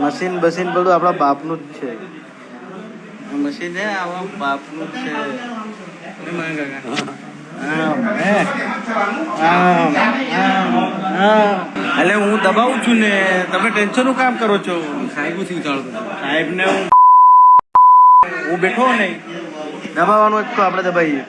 Machine બસીન બધું આપણા બાપનું જ છે. મશીન છે આવા બાપનું જ છે. એટલે હું દબાવું છું ને તમે ટેન્શનનું કામ કરો છો? સાહેબ ચાલતું સાહેબ ને હું હું બેઠો નહીં. દબાવવાનું જ તો આપણે દબાઈએ.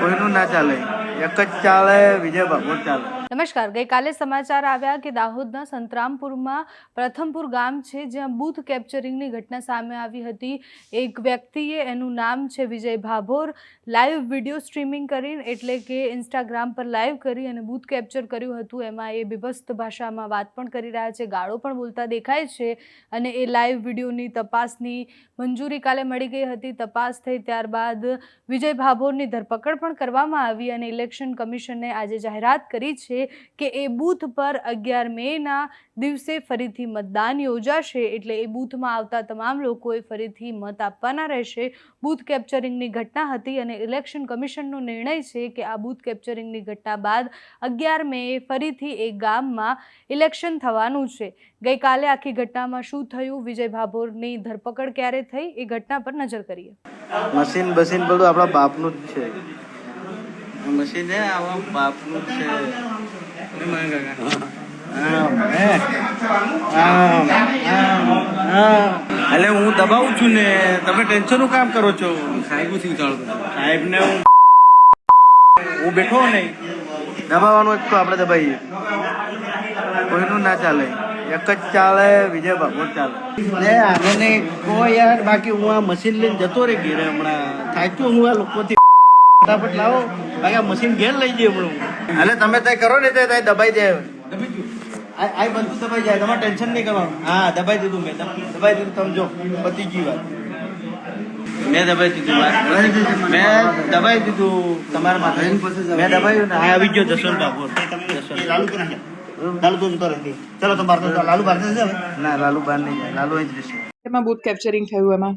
કોઈનું ના ચાલે. એક જ ચાલે વિજય ભાગવત ચાલે. નમસ્કાર. ગઈકાલે સમાચાર આવ્યા કે દાહોદના સંતરામપુરમાં પ્રથમપુર ગામ છે જ્યાં બૂથ કેપ્ચરિંગની ઘટના સામે આવી હતી. એક વ્યક્તિએ એનું નામ છે Vijay Bhabhor. Live video streaming કરીને, એટલે કે ઇન્સ્ટાગ્રામ પર લાઈવ કરી અને બૂથ કેપ્ચર કર્યું હતું. એમાં એ બીભત્સ ભાષામાં વાત પણ કરી રહ્યા છે, ગાળો પણ બોલતા દેખાય છે અને એ લાઈવ વિડીયોની તપાસની મંજૂરી કાલે મળી ગઈ હતી. તપાસ થઈ ત્યારબાદ વિજય ભાભોરની ધરપકડ પણ કરવામાં આવી અને ઇલેક્શન કમિશને આજે જાહેરાત કરી છે. કે એ બૂથ પર અગિયાર મેના દિવસે ફરીથી મતદાન યોજાશે. એટલે એ બૂથમાં આવતા તમામ લોકોએ ફરીથી મત આપવાના રહેશે. બૂથ કેપ્ચરિંગની ઘટના હતી અને ઇલેક્શન કમિશનનો નિર્ણય છે કે આ બૂથ કેપ્ચરિંગની ઘટના બાદ અગિયાર મે ફરીથી એ ગામમાં ઇલેક્શન થવાનું છે. ગઈકાલે આખી ઘટનામાં શું થયું? વિજય ભાભોરની ધરપકડ ક્યારે થઈ? એ ઘટના પર નજર કરીએ. મશીન બસીન બધું આપણા બાપનું જ છે. મશીન છે બાપનું છે. એટલે હું દબાવું છું ને, તમે ટેન્શનનું કામ કરો છો? સાહેબ ચાલતું સાહેબ ને હું હું બેઠો નહીં. દબાવવાનું જ તો આપણે દબાઈએ. કોઈનું ના ચાલે. એક જ ચાલે, વિજય ભાગવત ચાલે. લે, આને કહો યાર, બાકી હું આ મશીન લઈને જતો રે ઘેરે હમણાં. થાક્યો હું આ લોકોથી ફટાફટ લાવો. બાકી આ મશીન ઘેર લઈ જઈએ હમણાં. એટલે તમે ત્યાં કરો ને તે ત્યાં દબાઈ દે. આ બનતું બધું દબાઈ જાય. તમારે ટેન્શન નહીં કરવાનું. હા દબાઈ દીધું મેં. દબાઈ દીધું તમે જો પતી ગઈ વાત. મેં દબાઈ દીધું મેં દબાઈ દીધું તમારા માથે. મેં દબાયું ને આવી ગયો જસવંત જસવંત. લાલુ ક્યાં ગયા? લાલુ તો જતો ચલો તમે બહાર લાલુ બહાર ના લાલુ બહાર નહીં જાય. લાલુ અહીં જ રહેશે. એમાં બૂથ કેપ્ચરિંગ થયું એમાં.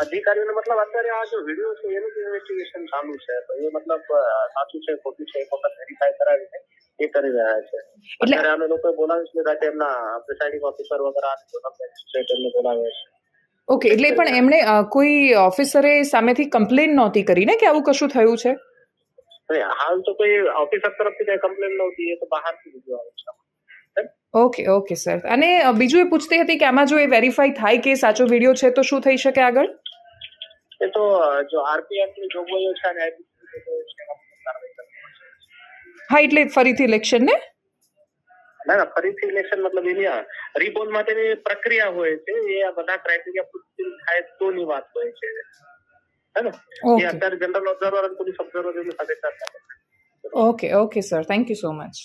અધિકારીઓને મતલબ અત્યારે આ જો વીડિયો છે એનું ઇન્વેસ્ટિગેશન ચાલુ છે તો એ મતલબ સાચું છે ખોટું છે એક વખત વેરીફાઈ કરાવીને એ કરી રહ્યા છે. એટલે- અમે લોકો બોલાવી લીધા છે એમના પ્રિસાઇડિંગ ઓફિસર વગેરે એમને બોલાવે છે. ઓકે એટલે પણ એમણે કોઈ ઓફિસરે સામેથી કમ્પ્લેન નહોતી કરી ને કે આવું કશું થયું છે? હાલ તો કોઈ ઓફિસર તરફથી કઈ કમ્પ્લેન નહોતી એ તો બહારથી વીડિયો આવે છે. ઓકે ઓકે સર અને બીજું એ પૂછતી હતી કે આમાં જો એ વેરીફાઈ થાય કે સાચો વીડિયો છે તો શું થઈ શકે આગળ? એ તો જો આરપીએફની જોગવાઈઓ છે અને. હા એટલે ફરીથી ઇલેક્શન ને? ના ના ફરીથી ઇલેક્શન મતલબ એની રીપોલ માટેની પ્રક્રિયા હોય છે એ આ બધા ક્રાઇટેરિયા ફૂલફિલ થાય તોની વાત હોય છે. હે ને? એ અત્યારે જનરલ ઓબ્ઝર્વર અને પોલીસ ઓબ્ઝર્વર સાથે ચર્ચા okay okay sir thank you so much